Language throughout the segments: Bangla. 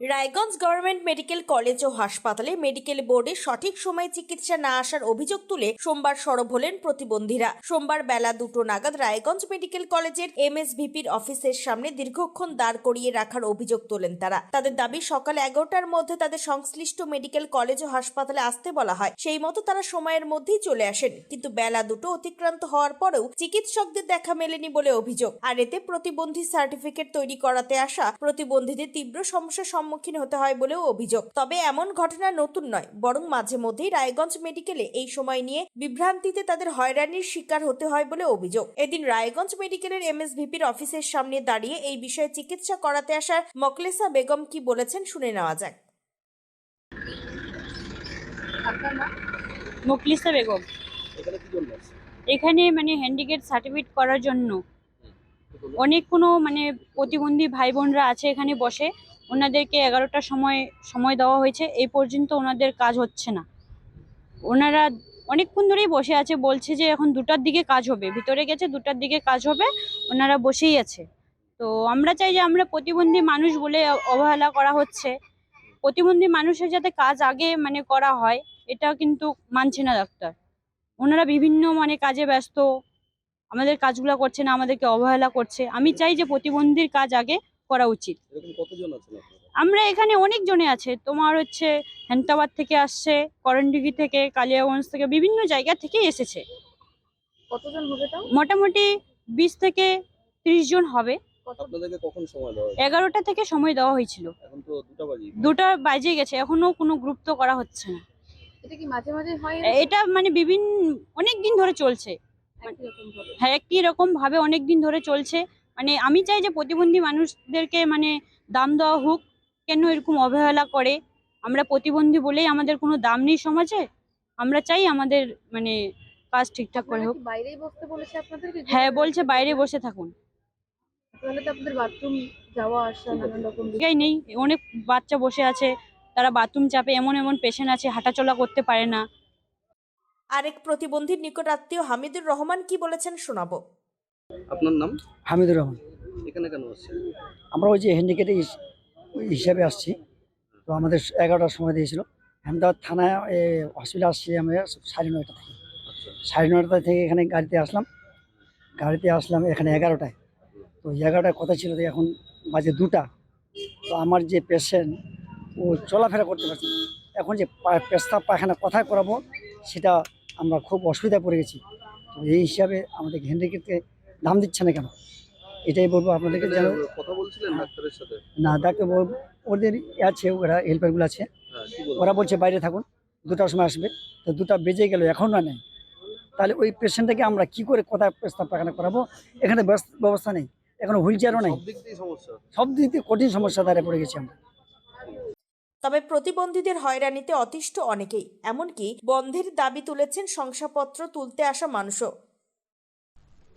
রায়গঞ্জ গভর্নমেন্ট মেডিকেল কলেজ ও হাসপাতালে মেডিকেল বোর্ডে সঠিক সময়ে চিকিৎসা না আসার অভিযোগ তুলে সোমবার সরব হলেন প্রতিবন্ধীরা। সোমবার বেলা দুটো নাগাদ রায়গঞ্জ মেডিকেল কলেজের এমএসভিপির অফিসের সামনে দীর্ঘক্ষণ দাঁড় করিয়ে রাখার অভিযোগ তোলেন তারা। তাদের দাবি, সকাল এগারোটার মধ্যে তাদের সংশ্লিষ্ট মেডিকেল কলেজ ও হাসপাতালে আসতে বলা হয়। সেই মতো তারা সময়ের মধ্যেই চলে আসেন। কিন্তু বেলা দুটো অতিক্রান্ত হওয়ার পরেও চিকিৎসকদের দেখা মেলেনি বলে অভিযোগ। আর এতে প্রতিবন্ধী সার্টিফিকেট তৈরি করাতে আসা প্রতিবন্ধীদের তীব্র সমস্যার সম্মুখীন হতে হয় বলেও অভিযোগ। তবে এমন ঘটনা নতুন নয় বরং মাঝে মধ্যেই রায়গঞ্জ মেডিকেলে এই সময় নিয়ে বিভ্রান্তিতে তাদের হয়রানির শিকার হতে হয় বলে অভিযোগ। এদিন রায়গঞ্জ মেডিকেলের এমএসভিপির অফিসের সামনে দাঁড়িয়ে এই বিষয়ে চিকিৎসা করাতে আসা মকলেসা বেগম কি বলেছেন শুনে নেওয়া যাক। মুকলিসা বেগম। এখানে মানে হ্যান্ডিক্যাপ সার্টিফিকেট করার জন্য। অনেক কোনো মানে প্রতিবন্ধী ভাই বোনরা আছে এখানে বসে। ওনাদেরকে এগারোটার সময় সময় দেওয়া হয়েছে। এই পর্যন্ত ওনাদের কাজ হচ্ছে না। ওনারা অনেকক্ষণ ধরেই বসে আছে, বলছে যে এখন দুটার দিকে কাজ হবে। ভিতরে গেছে, দুটার দিকে কাজ হবে, ওনারা বসেই আছে। তো আমরা চাই যে আমরা প্রতিবন্ধী মানুষ বলে অবহেলা করা হচ্ছে। প্রতিবন্ধী মানুষের যাতে কাজ আগে মানে করা হয়, এটা কিন্তু মানছে না ডাক্তার। ওনারা বিভিন্ন মানে কাজে ব্যস্ত, আমাদের কাজগুলো করছে না, আমাদেরকে অবহেলা করছে। আমি চাই যে প্রতিবন্ধীর কাজ আগে করা উচিত। এরকম কতজন আছেন আপনারা? আমরা এখানে অনেক জনে আছে। তোমার হচ্ছে হেন্তাবাদ থেকে আসছে করণডিগি থেকে কালিয়াগঞ্জ থেকে বিভিন্ন জায়গা থেকে এসেছে। কতজন হবে তাও? মোটামুটি বিশ থেকে ত্রিশ জন হবে। কত আপনাদেরকে কখন সময় দেওয়া হয়েছে? এগারোটা থেকে সময় দেওয়া হয়েছিল। এখন দুটা বাজি বাজে গেছে এখনও কোনো গ্রুপ তো করা হচ্ছে না। এটা কি মাঝে মাঝে হয় এটা মানে বিভিন্ন অনেক দিন ধরে চলছে। হ্যাঁ একই রকম ভাবে অনেক দিন ধরে চলছে। মানে আমি চাই যে প্রতিবন্ধী মানুষদেরকে মানে দাম দেওয়া হোক কেন এরকম অবহেলা করে? আমরা প্রতিবন্ধী বলেই আমাদের কোনো দাম নেই সমাজে। আমরা চাই আমাদের মানে কাজ ঠিকঠাক করে হোক। বাইরেই বসতে বলেছে আপনাদেরকে? হ্যাঁ বলছে বাইরে বসে থাকুন। তাহলে তো আপনাদের বাথরুম যাওয়া আসা নানান রকম জায়গায় নেই অনেক বাচ্চা বসে আছে। তারা বাথরুম চাপে এমন এমন পেশেন্ট আছে হাঁটাচলা করতে পারে না। আরেক প্রতিবন্ধীর নিকট আত্মীয় হামিদুর রহমান কি বলেছেন শোনাবো। আপনার নাম? হামিদুর রহমান। এখানে কেন আসছে আমরা ওই যে হ্যান্ডিক্যাপে হিসাবে আসছি। তো আমাদের এগারোটার সময় দিয়েছিল। আহমেদাবাদ থানায় এ, হসপিটালে আসছি আমরা সাড়ে নয়টা থেকে। আচ্ছা। সাড়ে নয়টা থেকে এখানে গাড়িতে আসলাম। গাড়িতে আসলাম এখানে এগারোটায়। তো এগারোটায় কথা ছিল যে এখন বাজে দুটা। তো আমার যে পেশেন্ট ও চলাফেরা করতে পারছে। এখন যে পা- পেশাব পায়খানা কোথায় করাবো সেটা আমরা খুব অসুবিধায় পড়ে গেছি। তো এই হিসাবে আমাদের হ্যান্ডিক্যাপকে দাম দিচ্ছে না কেন? এটাই বলব আপনাদেরকে যেন কথা বলছিলেন ডাক্তারের সাথে? না ডাক্তার ওদের আছে ওরা হেল্পারগুলো আছে। হ্যাঁ ওরা বলছে বাইরে থাকুন দুটার সময় আসবে। তো দুটা বেজে গেল এখন না নেই। তাহলে ওই পেশেন্টটাকে আমরা কি করে কোথায় প্রস্তাব পায়খানা করাবো? এখানে ব্যবস- ব্যবস্থা নেই। এখনও হুইল চেয়ারও নেই। সব দিক দিয়ে সমস্যা। সব দিক দিয়ে কঠিন সমস্যা দাঁড়িয়ে পড়ে গেছি আমরা। তবে প্রতিবন্ধীদের হয়রানিতে অতিষ্ঠ অনেকেই। এমনকি বন্ধের দাবি তুলেছেন শংসাপত্র তুলতে আসা মানুষও।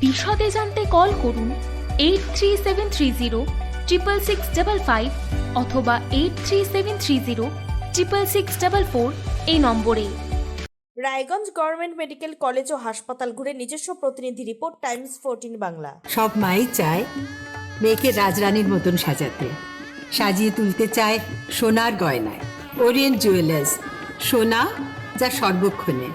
বিশদে জানতে কল করুন eight three seven three zero triple six double five অথবা eight three seven three zero triple six double four এই নম্বরে। রায়গঞ্জ গভর্নমেন্ট মেডিকেল কলেজ ও হাসপাতাল ঘুরে নিজস্ব প্রতিনিধি রিপোর্ট টাইমস ফোরটিন বাংলা। সব মাই চায় মেয়েকে রাজরানীর মতন সাজাতে। সাজিয়ে তুলতে চায় সোনার গয়নায়। ওরিয়েন্ট জুয়েলার্স সোনা যা সর্বক্ষণের।